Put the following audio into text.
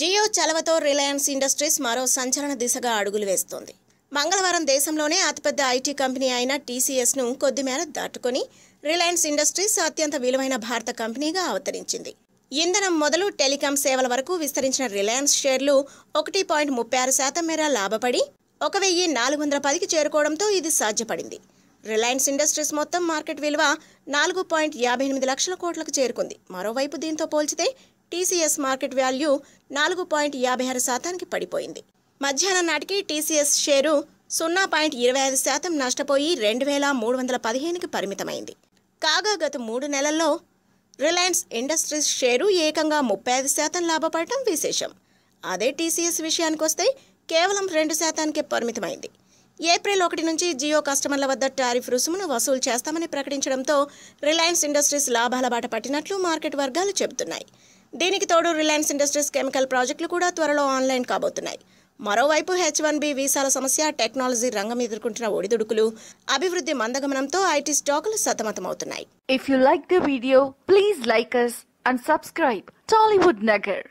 Jio చలవతో Reliance industries మరో సంచలన దిశగా అడుగులు వేస్తోంది. మంగళవారం దేశంలోనే అతిపెద్ద ఐటీ కంపెనీ అయిన టీసీఎస్ను కొద్దిమేర దాటుకొని రిలయన్స్ ఇండస్ట్రీస్ అత్యంత విలువైన భారత కంపెనీగా అవతరించింది. ఇంధనం మొదలు టెలికాం సేవల వరకు విస్తరించిన రిలయన్స్ షేర్లు ఒకటి పాయింట్ ముప్పై ఆరు శాతం మేర లాభపడి ఒక వెయ్యి నాలుగు వందల పదికి చేరుకోవడంతో ఇది సాధ్యపడింది. రిలయన్స్ ఇండస్ట్రీస్ మొత్తం మార్కెట్ విలువ నాలుగు పాయింట్ యాభై ఎనిమిది లక్షల కోట్లకు చేరుకుంది. మరోవైపు దీంతో పోల్చితే టీసీఎస్ మార్కెట్ వాల్యూ నాలుగు పాయింట్ యాభై ఆరు శాతానికి పడిపోయింది. మధ్యాహ్నం నాటికి టీసీఎస్ షేరు సున్నా పాయింట్ ఇరవై ఐదు శాతం నష్టపోయి రెండు వేల మూడు వందల పదిహేనుకి పరిమితమైంది. కాగా గత మూడు నెలల్లో రిలయన్స్ ఇండస్ట్రీస్ షేరు ఏకంగా ముప్పై ఐదు శాతం లాభపడటం విశేషం. అదే టీసీఎస్ విషయానికొస్తే కేవలం రెండు శాతానికే పరిమితమైంది. ఏప్రిల్ ఒకటి నుంచి జియో కస్టమర్ల వద్ద టారిఫ్ రుసుమును వసూలు చేస్తామని ప్రకటించడంతో రిలయన్స్ ఇండస్ట్రీస్ లాభాల బాట పట్టినట్లు మార్కెట్ వర్గాలు చెబుతున్నాయి. దీనికి తోడు రిలయన్స్ ఇండస్ట్రీస్ కెమికల్ ప్రాజెక్టులు కూడా త్వరలో ఆన్లైన్ కాబోతున్నాయి. మరోవైపు హెచ్ వన్ బి వీసాల సమస్య టెక్నాలజీ రంగం ఎదుర్కొంటున్న ఒడిదుడుకులు అభివృద్ధి మందగమనంతో ఐటీ స్టాకులు సతమతమవుతున్నాయి. If you like the video please like us and subscribe Tollywood Nagar